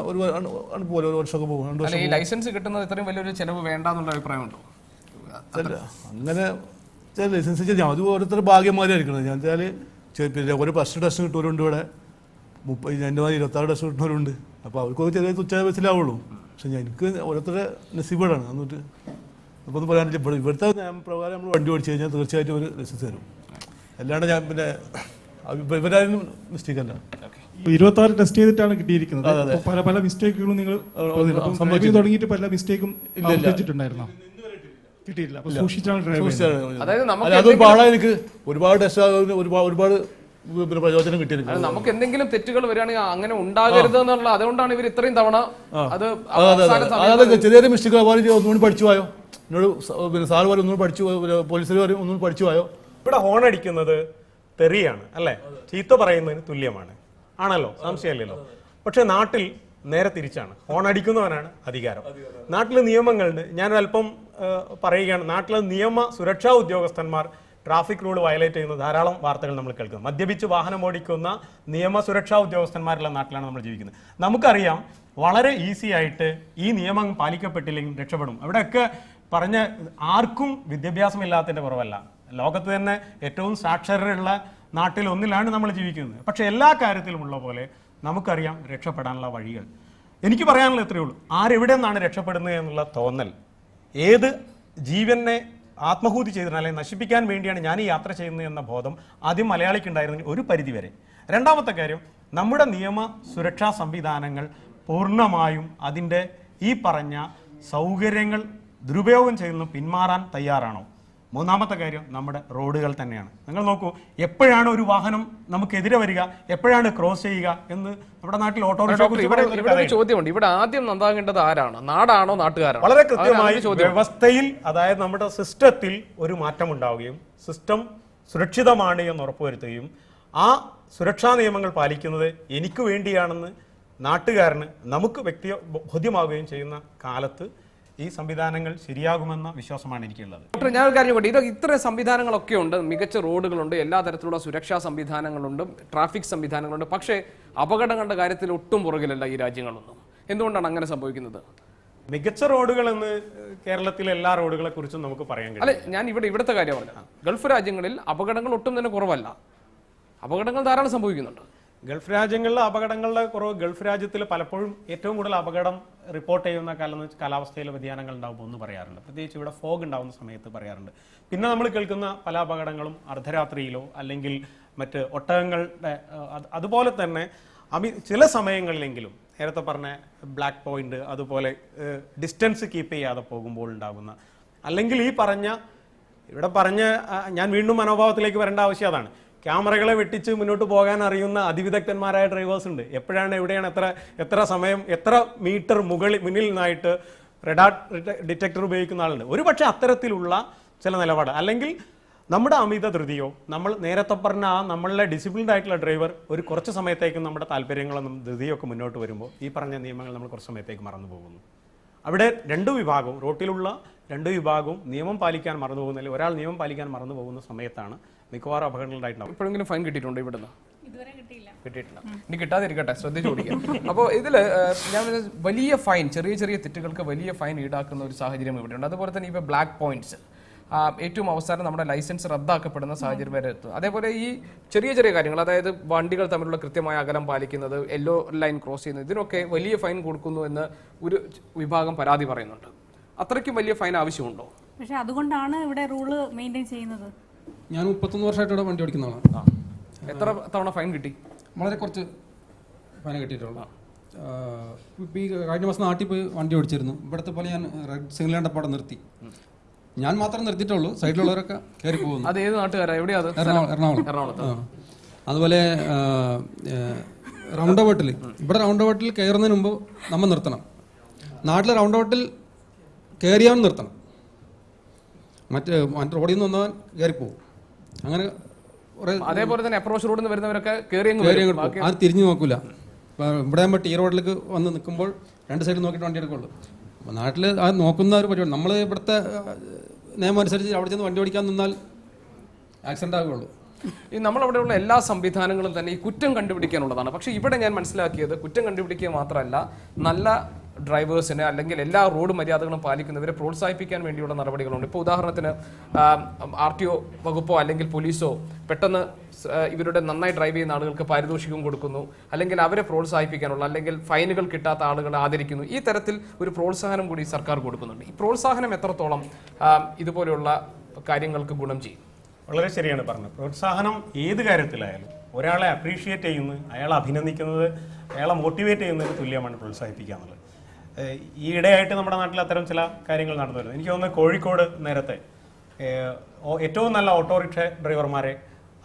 Speaker 4: ഒരു പോലെ ഒരു വർഷമൊക്കെ പോകും
Speaker 1: ലൈസൻസ് കിട്ടുന്നത് ഇത്രയും വലിയൊരു ചെലവ് വേണ്ടെന്നുള്ള അഭിപ്രായമുണ്ടോ
Speaker 4: അങ്ങനെ ചില ലൈസൻസ് ഞാൻ അത് ഓരോരുത്തരുടെ ഭാഗ്യമാരായിരിക്കണം ഞാൻ വെച്ചാൽ പിന്നെ ഒരു പ്ലസ് ടെസ്റ്റ് കിട്ടുന്നവരുണ്ട് ഇവിടെ മുപ്പത് എൻ്റെ മാതിരി ഇരുപത്താറ് ടെസ്റ്റ് കിട്ടുന്നവരുണ്ട് അപ്പോൾ അവർക്ക് ചെറിയ തുച്ഛ ബസ്സിലാവുള്ളൂ പക്ഷെ എനിക്ക് ഓരോരുത്തരുടെ നസീബാണ് എന്നിട്ട് അപ്പോൾ ഒന്നും പറയാനില്ല ഇപ്പോൾ ഇവിടുത്തെ പ്രകാരം നമ്മൾ വണ്ടി ഓടിച്ചു കഴിഞ്ഞാൽ തീർച്ചയായിട്ടും ഒരു ലൈസൻസ് തരും അല്ലാണ്ട് ഞാൻ പിന്നെ ഇവരായാലും മിസ്റ്റേക്ക് അല്ല
Speaker 2: ഇരുപത്തി ടെസ്റ്റ് ചെയ്തിട്ടാണ് കിട്ടിയിരിക്കുന്നത് പല പല മിസ്റ്റേക്കുകളും നിങ്ങൾ തുടങ്ങിയിട്ട് പല മിസ്റ്റേക്കും ഇല്ല കിട്ടിയില്ല അപ്പൊ സൂക്ഷിച്ചാണ് ഡ്രൈവ് അതായത്
Speaker 4: നമുക്ക് അതൊരു എനിക്ക് ഒരുപാട് ഒരുപാട് പ്രയോജനം
Speaker 1: കിട്ടിയത് നമുക്ക് എന്തെങ്കിലും തെറ്റുകൾ വരികയാണെങ്കിൽ അങ്ങനെ ഉണ്ടാകരുത് എന്നുള്ള അതുകൊണ്ടാണ് ഇവർ ഇത്രയും തവണ അത്
Speaker 4: അതൊക്കെ ചെറിയൊരു മിസ്റ്റേക്ക് ഒന്നുകൂടി പഠിച്ചു പോയോ എന്നോട് പിന്നെ സാർ പറയും ഒന്നുകൂടി പഠിച്ചു പോലീസുകാർ പറയും ഒന്നുകൂടി പഠിച്ചു പോയോ
Speaker 1: ഇവിടെ ഹോൺ അടിക്കുന്നത് തെറിയാണ് അല്ലേ ചീത്ത പറയുന്നതിന് തുല്യമാണ് ആണല്ലോ സംശയമല്ലല്ലോ പക്ഷെ നാട്ടിൽ നേരെ തിരിച്ചാണ് ഹോൺ അടിക്കുന്നവനാണ് അധികാരം നാട്ടിൽ നിയമങ്ങളുണ്ട് ഞാനൊരല്പം പറയുകയാണ് നാട്ടിലെ നിയമ സുരക്ഷാ ഉദ്യോഗസ്ഥന്മാർ ട്രാഫിക് റൂൾ വയലേറ്റ് ചെയ്യുന്ന ധാരാളം വാർത്തകൾ നമ്മൾ കേൾക്കുന്നു മദ്യപിച്ച് വാഹനം ഓടിക്കുന്ന നിയമ സുരക്ഷാ ഉദ്യോഗസ്ഥന്മാരുള്ള നാട്ടിലാണ് നമ്മൾ ജീവിക്കുന്നത് നമുക്കറിയാം വളരെ ഈസി ആയിട്ട് ഈ നിയമം പാലിക്കപ്പെട്ടില്ലെങ്കിൽ രക്ഷപ്പെടും അവിടെയൊക്കെ പറഞ്ഞ ആർക്കും വിദ്യാഭ്യാസമില്ലാത്തതിൻ്റെ കുറവല്ല ലോകത്ത് തന്നെ ഏറ്റവും സാക്ഷരരുള്ള നാട്ടിൽ ഒന്നിലാണ് നമ്മൾ ജീവിക്കുന്നത് പക്ഷേ എല്ലാ കാര്യത്തിലുമുള്ള പോലെ നമുക്കറിയാം രക്ഷപ്പെടാനുള്ള വഴികൾ എനിക്ക് പറയാനുള്ള ഇത്രയേ ഉള്ളൂ ആരെവിടെ നിന്നാണ് രക്ഷപ്പെടുന്നത് എന്നുള്ള തോന്നൽ ഏത് ജീവനെ ആത്മഹൂതി ചെയ്തിരുന്ന അല്ലെങ്കിൽ നശിപ്പിക്കാൻ വേണ്ടിയാണ് ഞാൻ ഈ യാത്ര ചെയ്യുന്നത് എന്ന ബോധം ആദ്യം മലയാളിക്കുണ്ടായിരുന്നു ഒരു പരിധിവരെ രണ്ടാമത്തെ കാര്യം നമ്മുടെ നിയമ സുരക്ഷാ സംവിധാനങ്ങൾ പൂർണ്ണമായും അതിൻ്റെ ഈ പറഞ്ഞ സൗകര്യങ്ങൾ ദുരുപയോഗം ചെയ്യുന്നു പിന്മാറാൻ തയ്യാറാണോ മൂന്നാമത്തെ കാര്യം നമ്മുടെ റോഡുകൾ തന്നെയാണ് നിങ്ങൾ നോക്കൂ എപ്പോഴാണ് ഒരു വാഹനം നമുക്കെതിരെ വരിക എപ്പോഴാണ് ക്രോസ് ചെയ്യുക എന്ന് നമ്മുടെ നാട്ടിൽ ഓട്ടോറിക്ഷ ചോദ്യമുണ്ട് ഇവിടെ ആദ്യം നന്നാകേണ്ടത് ആരാണ് നാടാണോ നാട്ടുകാരാണോ വളരെ കൃത്യമായി വ്യവസ്ഥയിൽ അതായത് നമ്മുടെ സിസ്റ്റത്തിൽ ഒരു മാറ്റം ഉണ്ടാവുകയും സിസ്റ്റം സുരക്ഷിതമാണ് എന്ന് ഉറപ്പുവരുത്തുകയും ആ സുരക്ഷാ നിയമങ്ങൾ പാലിക്കുന്നത് എനിക്ക് വേണ്ടിയാണെന്ന് നാട്ടുകാരന് നമുക്ക് വ്യക്തി ബോധ്യമാവുകയും ചെയ്യുന്ന കാലത്ത് ഈ സംവിധാനങ്ങൾ ശരിയാകുമെന്ന വിശ്വാസമാണ് എനിക്കുള്ളത് ഡോക്ടർ ഞാൻ ഒരു കാര്യം പോട്ടെ ഇത് ഇത്ര സംവിധാനങ്ങളൊക്കെ ഉണ്ട് മികച്ച റോഡുകളുണ്ട് എല്ലാ തരത്തിലുള്ള സുരക്ഷാ സംവിധാനങ്ങളുണ്ട് ട്രാഫിക് സംവിധാനങ്ങളുണ്ട് പക്ഷേ അപകടങ്ങളുടെ കാര്യത്തിൽ ഒട്ടും പുറകിലല്ല ഈ രാജ്യങ്ങളൊന്നും എന്തുകൊണ്ടാണ് അങ്ങനെ സംഭവിക്കുന്നത് മികച്ച റോഡുകൾ എന്ന് കേരളത്തിലെ എല്ലാ റോഡുകളെ കുറിച്ചും നമുക്ക് പറയാൻ കഴിയും അല്ലെ ഞാൻ ഇവിടെ ഇവിടുത്തെ കാര്യം പറഞ്ഞു ഗൾഫ് രാജ്യങ്ങളിൽ അപകടങ്ങൾ ഒട്ടും തന്നെ കുറവല്ല അപകടങ്ങൾ ധാരാളം സംഭവിക്കുന്നുണ്ട് ഗൾഫ് രാജ്യങ്ങളിലെ അപകടങ്ങളുടെ കുറവ് ഗൾഫ് രാജ്യത്തിൽ പലപ്പോഴും ഏറ്റവും കൂടുതൽ അപകടം റിപ്പോർട്ട് ചെയ്യുന്ന കാലം കാലാവസ്ഥയിലെ വ്യതിയാനങ്ങൾ ഉണ്ടാകുമ്പോൾ എന്ന് പറയാറുണ്ട് പ്രത്യേകിച്ച് ഇവിടെ ഫോഗ് ഉണ്ടാകുന്ന സമയത്ത് പറയാറുണ്ട് പിന്നെ നമ്മൾ കേൾക്കുന്ന പല അപകടങ്ങളും അർദ്ധരാത്രിയിലോ അല്ലെങ്കിൽ മറ്റ് ഒട്ടകങ്ങളുടെ അതുപോലെ തന്നെ അമി ചില സമയങ്ങളിലെങ്കിലും നേരത്തെ പറഞ്ഞ ബ്ലാക്ക് പോയിന്റ് അതുപോലെ ഡിസ്റ്റൻസ് കീപ്പ് ചെയ്യാതെ പോകുമ്പോൾ ഉണ്ടാകുന്ന അല്ലെങ്കിൽ ഈ പറഞ്ഞ ഇവിടെ പറഞ്ഞ ഞാൻ വീണ്ടും മനോഭാവത്തിലേക്ക് വരേണ്ട ആവശ്യം അതാണ് ക്യാമറകളെ വെട്ടിച്ച് മുന്നോട്ട് പോകാൻ അറിയുന്ന അതിവിദഗ്ധന്മാരായ ഡ്രൈവേഴ്സ് ഉണ്ട് എപ്പോഴാണ് എവിടെയാണ് എത്ര എത്ര സമയം എത്ര മീറ്റർ മുകളിൽ മുന്നിൽ നിന്നായിട്ട് റെഡാർ ഡിറ്റക്ടർ ഉപയോഗിക്കുന്ന ആളുണ്ട് ഒരു പക്ഷേ അത്തരത്തിലുള്ള ചില നിലപാട് അല്ലെങ്കിൽ നമ്മുടെ അമിത ധൃതിയോ നമ്മൾ നേരത്തെ പറഞ്ഞ ആ നമ്മളുടെ ഡിസിപ്ലിൻഡ് ആയിട്ടുള്ള ഡ്രൈവർ ഒരു കുറച്ച് സമയത്തേക്കും നമ്മുടെ ധൃതിയോ ഒക്കെ മുന്നോട്ട് വരുമ്പോൾ ഈ പറഞ്ഞ നിയമങ്ങൾ നമ്മൾ കുറച്ച് സമയത്തേക്ക് മറന്നു പോകുന്നു അവിടെ രണ്ട് വിഭാഗവും റോട്ടിലുള്ള രണ്ട് വിഭാഗവും നിയമം പാലിക്കാൻ മറന്നു പോകുന്നതിൽ ഒരാൾ നിയമം പാലിക്കാൻ മറന്നു പോകുന്ന സമയത്താണ് മിക്കവാറും അപകടങ്ങൾ ഇപ്പോഴെങ്കിലും ഫൈൻ കിട്ടിയിട്ടുണ്ട് ഇവിടുന്ന് കിട്ടിയിട്ടില്ല ഇനി കിട്ടാതിരിക്കട്ടെ ശ്രദ്ധിച്ചു ഓടിക്കാം അപ്പോൾ ഇതിൽ ഞാൻ വലിയ ഫൈൻ ചെറിയ ചെറിയ തെറ്റുകൾക്ക് വലിയ ഫൈൻ ഈടാക്കുന്ന ഒരു സാഹചര്യം ഇവിടെയുണ്ട് അതുപോലെ തന്നെ ഇപ്പോൾ ബ്ലാക്ക് പോയിന്റ്സ് ഏറ്റവും അവസാനം നമ്മുടെ ലൈസൻസ് റദ്ദാക്കപ്പെടുന്ന സാഹചര്യം വരെ എത്തും അതേപോലെ ഈ ചെറിയ ചെറിയ കാര്യങ്ങൾ അതായത് വണ്ടികൾ തമ്മിലുള്ള കൃത്യമായ അകലം പാലിക്കുന്നത് യെല്ലോ ലൈൻ ക്രോസ് ചെയ്യുന്നത് ഇതിനൊക്കെ വലിയ ഫൈൻ കൊടുക്കുന്നു എന്ന് ഒരു വിഭാഗം പരാതി പറയുന്നുണ്ട് അത്രയ്ക്കും വലിയ ഫൈൻ
Speaker 3: ആവശ്യമുണ്ടോ പക്ഷെ അതുകൊണ്ടാണ് ഇവിടെ റൂള് മെയിൻറ്റെയിൻ ചെയ്യുന്നത്
Speaker 4: ഞാൻ മുപ്പത്തൊന്ന് വർഷമായിട്ട് വണ്ടി ഓടിക്കുന്നതാണ്
Speaker 1: എത്ര തവണ ഫൈൻ കിട്ടി
Speaker 4: വളരെ കുറച്ച് ഫൈൻ കിട്ടിയിട്ടുള്ളൂ ഇപ്പം ഈ കഴിഞ്ഞ മാസം നാട്ടിൽ പോയി വണ്ടി ഓടിച്ചിരുന്നു ഇവിടുത്തെ പോലെ ഞാൻ റെഡ് സിഗ്നൽ കണ്ടപ്പാടെ നിർത്തി ഞാൻ മാത്രം നിർത്തിയിട്ടുള്ളൂ സൈഡിലുള്ളവരൊക്കെ കയറി പോകുന്നു അത് ഏത് നാട്ടുകാരാ എവിടെയാ
Speaker 1: അത് എറണാകുളം എറണാകുളം
Speaker 4: അതുപോലെ റൗണ്ട് ബോട്ടിൽ ഇവിടെ റൗണ്ട് ബോട്ടിൽ കയറുന്നതിന് മുമ്പ് നമ്മൾ നിർത്തണം നാട്ടിലെ റൗണ്ട് ബോട്ടിൽ കയറിയാൽ നിർത്തണം മറ്റ് മറ്റു റോഡിൽ നിന്ന് വന്നവൻ കയറിപ്പോവും
Speaker 1: അങ്ങനെ അതേപോലെ തന്നെ അപ്രോച്ച് റോഡിൽ നിന്ന് വരുന്നവരൊക്കെ
Speaker 4: ആര് തിരിഞ്ഞു നോക്കൂല ഇവിടെ ആകുമ്പോൾ ടീ റോഡിലേക്ക് വന്ന് നിൽക്കുമ്പോൾ രണ്ട് സൈഡിൽ നോക്കിയിട്ട് വണ്ടി എടുക്കുള്ളൂ അപ്പോൾ നാട്ടിൽ ആ നോക്കുന്ന ഒരു പരിപാടി നമ്മൾ ഇവിടുത്തെ നിയമം അനുസരിച്ച് അവിടെ ചെന്ന് വണ്ടി ഓടിക്കാൻ നിന്നാൽ ആക്സിഡൻ്റ്
Speaker 1: ആകുള്ളൂ ഈ നമ്മളവിടെയുള്ള എല്ലാ സംവിധാനങ്ങളും തന്നെ ഈ കുറ്റം കണ്ടുപിടിക്കാനുള്ളതാണ് പക്ഷേ ഇവിടെ ഞാൻ മനസ്സിലാക്കിയത് കുറ്റം കണ്ടുപിടിക്കുക മാത്രമല്ല നല്ല ഡ്രൈവേഴ്സിന് അല്ലെങ്കിൽ എല്ലാ റോഡ് മര്യാദകളും പാലിക്കുന്നവരെ പ്രോത്സാഹിപ്പിക്കാൻ വേണ്ടിയുള്ള നടപടികളുണ്ട് ഇപ്പോൾ ഉദാഹരണത്തിന് ആർ ടി ഒ വകുപ്പോ അല്ലെങ്കിൽ പോലീസോ പെട്ടെന്ന് ഇവരുടെ നന്നായി ഡ്രൈവ് ചെയ്യുന്ന ആളുകൾക്ക് പാരിതോഷികം കൊടുക്കുന്നു അല്ലെങ്കിൽ അവരെ പ്രോത്സാഹിപ്പിക്കാനുള്ള അല്ലെങ്കിൽ ഫൈനുകൾ കിട്ടാത്ത ആളുകളെ ആദരിക്കുന്നു ഈ തരത്തിൽ ഒരു പ്രോത്സാഹനം കൂടി സർക്കാർ കൊടുക്കുന്നുണ്ട് ഈ പ്രോത്സാഹനം എത്രത്തോളം ഇതുപോലെയുള്ള കാര്യങ്ങൾക്ക് ഗുണം ചെയ്യും വളരെ ശരിയാണ് പറഞ്ഞത് പ്രോത്സാഹനം ഏത് കാര്യത്തിലായാലും ഒരാളെ അപ്രീഷിയേറ്റ് ചെയ്യുന്നത് അയാളെ അഭിനന്ദിക്കുന്നത് അയാളെ മോട്ടിവേറ്റ് ചെയ്യുന്നതിന് തുല്യമാണ് പ്രോത്സാഹിപ്പിക്കാന്നുള്ളത് ഈ ഇടയായിട്ട് നമ്മുടെ നാട്ടിൽ അത്തരം ചില കാര്യങ്ങൾ നടന്നു വരുന്നത് എനിക്ക് തോന്നുന്നു കോഴിക്കോട് നേരത്തെ ഏറ്റവും നല്ല ഓട്ടോറിക്ഷ ഡ്രൈവർമാരെ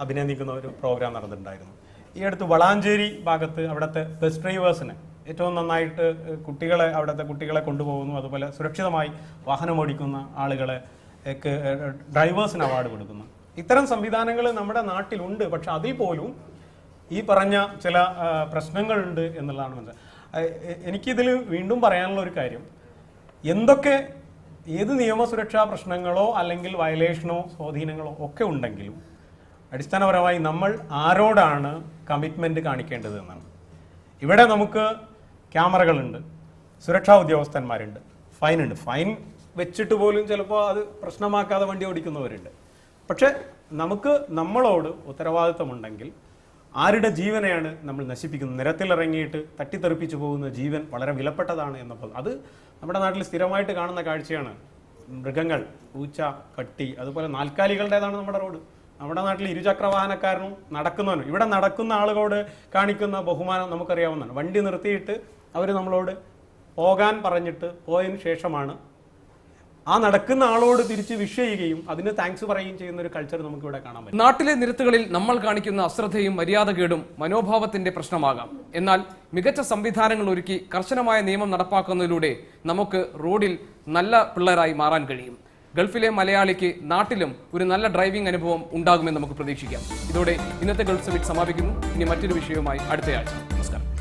Speaker 1: അഭിനന്ദിക്കുന്ന ഒരു പ്രോഗ്രാം നടന്നിട്ടുണ്ടായിരുന്നു ഈ അടുത്ത് വളാഞ്ചേരി ഭാഗത്ത് അവിടുത്തെ ബസ് ഡ്രൈവേഴ്സിന് ഏറ്റവും നന്നായിട്ട് കുട്ടികളെ അവിടുത്തെ കുട്ടികളെ കൊണ്ടുപോകുന്നു അതുപോലെ സുരക്ഷിതമായി വാഹനം ഓടിക്കുന്ന ആളുകളെ ഡ്രൈവേഴ്സിന് അവാർഡ് കൊടുക്കുന്നു ഇത്തരം സംവിധാനങ്ങൾ നമ്മുടെ നാട്ടിലുണ്ട് പക്ഷെ അതിൽ പോലും ഈ പറഞ്ഞ ചില പ്രശ്നങ്ങളുണ്ട് എന്നുള്ളതാണ് മനസ്സിലായത് എനിക്കിതിൽ വീണ്ടും പറയാനുള്ള ഒരു കാര്യം എന്തൊക്കെ ഏത് നിയമസുരക്ഷാ പ്രശ്നങ്ങളോ അല്ലെങ്കിൽ വയലേഷനോ സ്വാധീനങ്ങളോ ഒക്കെ ഉണ്ടെങ്കിലും അടിസ്ഥാനപരമായി നമ്മൾ ആരോടാണ് കമ്മിറ്റ്മെൻറ്റ് കാണിക്കേണ്ടത് എന്നാണ് ഇവിടെ നമുക്ക് ക്യാമറകളുണ്ട് സുരക്ഷാ ഉദ്യോഗസ്ഥന്മാരുണ്ട് ഫൈനുണ്ട് ഫൈൻ വെച്ചിട്ട് പോലും ചിലപ്പോൾ അത് പ്രശ്നമാക്കാതെ വണ്ടി ഓടിക്കുന്നവരുണ്ട് പക്ഷേ നമുക്ക് നമ്മളോട് ഉത്തരവാദിത്തമുണ്ടെങ്കിൽ ആരുടെ ജീവനെയാണ് നമ്മൾ നശിപ്പിക്കുന്നത് നിരത്തിലിറങ്ങിയിട്ട് തട്ടിത്തെറിപ്പിച്ചു പോകുന്ന ജീവൻ വളരെ വിലപ്പെട്ടതാണ് എന്നപ്പോൾ അത് നമ്മുടെ നാട്ടിൽ സ്ഥിരമായിട്ട് കാണുന്ന കാഴ്ചയാണ് മൃഗങ്ങൾ പൂച്ച കട്ടി അതുപോലെ നാൽക്കാലികളുടേതാണ് നമ്മുടെ റോഡ് നമ്മുടെ നാട്ടിൽ ഇരുചക്ര വാഹനക്കാരനും നടക്കുന്നവനും ഇവിടെ നടക്കുന്ന ആളുകളോട് കാണിക്കുന്ന ബഹുമാനം നമുക്കറിയാവുന്നതാണ് വണ്ടി നിർത്തിയിട്ട് അവർ നമ്മളോട് പോകാൻ പറഞ്ഞിട്ട് പോയതിനു ശേഷമാണ് ആ നടക്കുന്ന ആളോട് തിരിച്ച് വിഷ് ചെയ്യുകയും അതിന് താങ്ക്സ് പറയുകയും ചെയ്യുന്ന ഒരു കൾച്ചർ നമുക്ക് ഇവിടെ കാണാൻ പറ്റും നാട്ടിലെ നിരത്തുകളിൽ നമ്മൾ കാണിക്കുന്ന അശ്രദ്ധയും മര്യാദകേടും മനോഭാവത്തിന്റെ പ്രശ്നമാകാം എന്നാൽ മികച്ച സംവിധാനങ്ങൾ ഒരുക്കി കർശനമായ നിയമം നടപ്പാക്കുന്നതിലൂടെ നമുക്ക് റോഡിൽ നല്ല പിള്ളേരായി മാറാൻ കഴിയും ഗൾഫിലെ മലയാളിക്ക് നാട്ടിലും ഒരു നല്ല ഡ്രൈവിംഗ് അനുഭവം ഉണ്ടാകുമെന്ന് നമുക്ക് പ്രതീക്ഷിക്കാം ഇതോടെ ഇന്നത്തെ ഗൾഫ് സമിറ്റ് സമാപിക്കുന്നു ഇനി മറ്റൊരു വിഷയവുമായി അടുത്തയാഴ്ച നമസ്കാരം